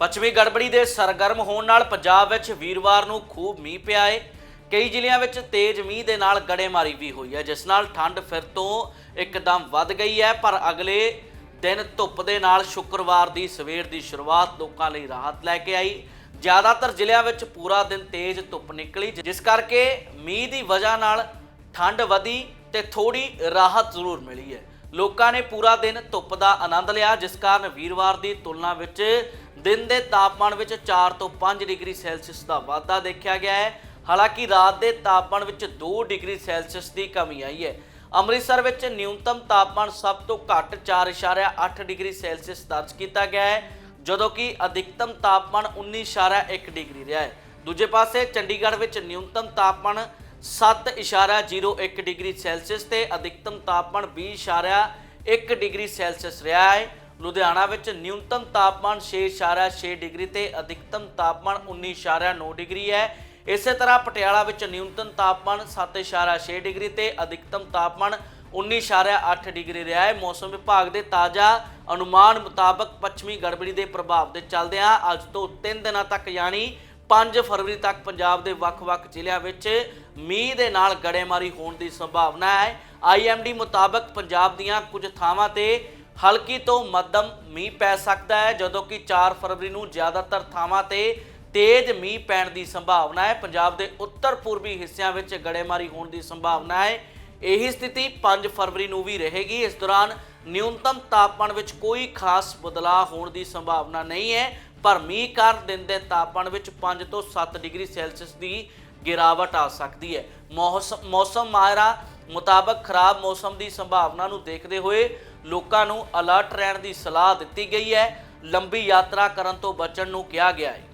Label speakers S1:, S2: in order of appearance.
S1: ਪੱਛਮੀ ਗੜਬੜੀ ਦੇ ਸਰਗਰਮ ਹੋਣ ਨਾਲ ਪੰਜਾਬ ਵਿੱਚ ਵੀਰਵਾਰ ਨੂੰ ਖੂਬ ਮੀਂਹ ਪਿਆ ਏ। ਕਈ ਜ਼ਿਲ੍ਹਿਆਂ ਵਿੱਚ ਤੇਜ਼ ਮੀਂਹ ਦੇ ਨਾਲ ਗੜੇਮਾਰੀ ਵੀ ਹੋਈ ਹੈ, ਜਿਸ ਨਾਲ ਠੰਡ ਫਿਰ ਤੋਂ ਇੱਕਦਮ ਵੱਧ ਗਈ ਹੈ। ਪਰ ਅਗਲੇ ਦਿਨ ਧੁੱਪ ਦੇ ਨਾਲ ਸ਼ੁੱਕਰਵਾਰ ਦੀ ਸਵੇਰ ਦੀ ਸ਼ੁਰੂਆਤ ਲੋਕਾਂ ਲਈ ਰਾਹਤ ਲੈ ਕੇ ਆਈ। ਜ਼ਿਆਦਾਤਰ ਜ਼ਿਲ੍ਹਿਆਂ ਵਿੱਚ ਪੂਰਾ ਦਿਨ ਤੇਜ਼ ਧੁੱਪ ਨਿਕਲੀ, ਜਿਸ ਕਰਕੇ ਮੀਂਹ ਦੀ ਵਜ੍ਹਾ ਨਾਲ ਠੰਡ ਵਧੀ ਤੇ ਥੋੜੀ ਰਾਹਤ ਜ਼ਰੂਰ ਮਿਲੀ ਹੈ। ਲੋਕਾਂ ਨੇ ਪੂਰਾ ਦਿਨ ਧੁੱਪ ਦਾ ਆਨੰਦ ਲਿਆ, ਜਿਸ ਕਾਰਨ ਵੀਰਵਾਰ ਦੀ ਤੁਲਨਾ ਵਿੱਚ ਦਿਨ ਦੇ ਤਾਪਮਾਨ ਵਿੱਚ 4 ਤੋਂ 5 ਡਿਗਰੀ ਸੈਲਸੀਅਸ ਦਾ ਵਾਧਾ ਦੇਖਿਆ ਗਿਆ ਹੈ। ਹਾਲਾਂਕਿ ਰਾਤ ਦੇ ਤਾਪਮਾਨ ਵਿੱਚ 2 ਡਿਗਰੀ ਸੈਲਸੀਅਸ ਦੀ ਕਮੀ ਆਈ ਹੈ। ਅੰਮ੍ਰਿਤਸਰ ਵਿੱਚ ਨਿਊਨਤਮ ਤਾਪਮਾਨ ਸਭ ਤੋਂ ਘੱਟ 4.8 ਡਿਗਰੀ ਸੈਲਸੀਅਸ ਦਰਜ ਕੀਤਾ ਗਿਆ ਹੈ, ਜਦੋਂ ਕਿ ਅਧਿਕਤਮ ਤਾਪਮਾਨ 19.1 ਡਿਗਰੀ ਰਿਹਾ ਹੈ। ਦੂਜੇ ਪਾਸੇ ਚੰਡੀਗੜ੍ਹ ਵਿੱਚ ਨਿਊਨਤਮ ਤਾਪਮਾਨ 7.01 ਡਿਗਰੀ ਸੈਲਸੀਅਸ ਤੇ ਅਧਿਕਤਮ ਤਾਪਮਾਨ 20.1 ਡਿਗਰੀ ਸੈਲਸੀਅਸ ਰਿਹਾ ਹੈ। ਲੁਧਿਆਣਾ ਵਿੱਚ ਨਿਊਨਤਮ ਤਾਪਮਾਨ 6.6 ਡਿਗਰੀ ਤੇ ਅਧਿਕਤਮ ਤਾਪਮਾਨ 19.9 ਡਿਗਰੀ ਹੈ। ਇਸੇ ਤਰ੍ਹਾਂ ਪਟਿਆਲਾ ਵਿੱਚ ਨਿਊਨਤਮ ਤਾਪਮਾਨ 7.6 ਡਿਗਰੀ ਤੇ ਅਧਿਕਤਮ ਤਾਪਮਾਨ 19.8 ਡਿਗਰੀ ਰਿਹਾ ਹੈ। ਮੌਸਮ ਵਿਭਾਗ ਦੇ ਤਾਜ਼ਾ ਅਨੁਮਾਨ ਮੁਤਾਬਕ ਪੱਛਮੀ ਗੜਬੜੀ ਦੇ ਪ੍ਰਭਾਵ ਦੇ ਚੱਲਦਿਆਂ ਅੱਜ ਤੋਂ 3 ਦਿਨਾਂ ਤੱਕ ਯਾਨੀ 5 ਫਰਵਰੀ ਤੱਕ ਪੰਜਾਬ ਦੇ ਵੱਖ-ਵੱਖ ਜ਼ਿਲ੍ਹਿਆਂ ਵਿੱਚ ਮੀਂਹ ਦੇ ਨਾਲ ਗੜੇਮਾਰੀ ਹੋਣ ਦੀ ਸੰਭਾਵਨਾ ਹੈ। ਆਈਐਮਡੀ ਮੁਤਾਬਕ ਪੰਜਾਬ ਦੀਆਂ ਕੁਝ ਥਾਵਾਂ ਤੇ ਹਲਕੀ ਤੋਂ ਮੱਧਮ ਮੀਂਹ ਪੈ ਸਕਦਾ ਹੈ, ਜਦੋਂ ਕਿ 4 ਫਰਵਰੀ ਨੂੰ ਜ਼ਿਆਦਾਤਰ ਥਾਵਾਂ ਤੇ ਤੇਜ਼ ਮੀਂਹ ਪੈਣ ਦੀ ਸੰਭਾਵਨਾ ਹੈ। ਪੰਜਾਬ ਦੇ ਉੱਤਰ ਪੂਰਬੀ ਹਿੱਸਿਆਂ ਵਿੱਚ ਗੜੇਮਾਰੀ ਹੋਣ ਦੀ ਸੰਭਾਵਨਾ ਹੈ। ਇਹੀ ਸਥਿਤੀ 5 ਫਰਵਰੀ ਨੂੰ ਵੀ ਰਹੇਗੀ। ਇਸ ਦੌਰਾਨ ਨਿਊਨਤਮ ਤਾਪਮਾਨ ਵਿੱਚ ਕੋਈ ਖਾਸ ਬਦਲਾਅ ਹੋਣ ਦੀ ਸੰਭਾਵਨਾ ਨਹੀਂ ਹੈ, ਪਰ ਮੀਂਹ ਕਾਰਨ ਦਿਨ ਦੇ ਤਾਪਮਾਨ ਵਿੱਚ 5 ਤੋਂ 7 ਡਿਗਰੀ ਸੈਲਸੀਅਸ ਦੀ ਗਿਰਾਵਟ ਆ ਸਕਦੀ ਹੈ। ਮੌਸਮ ਮੌਸਮ ਮਾਹਿਰਾਂ ਮੁਤਾਬਕ ਖਰਾਬ ਮੌਸਮ ਦੀ ਸੰਭਾਵਨਾ ਨੂੰ ਦੇਖਦੇ ਹੋਏ ਲੋਕਾਂ ਨੂੰ ਅਲਰਟ ਰਹਿਣ ਦੀ ਸਲਾਹ ਦਿੱਤੀ ਗਈ ਹੈ। ਲੰਬੀ ਯਾਤਰਾ ਕਰਨ ਤੋਂ ਬਚਣ ਨੂੰ ਕਿਹਾ ਗਿਆ ਹੈ।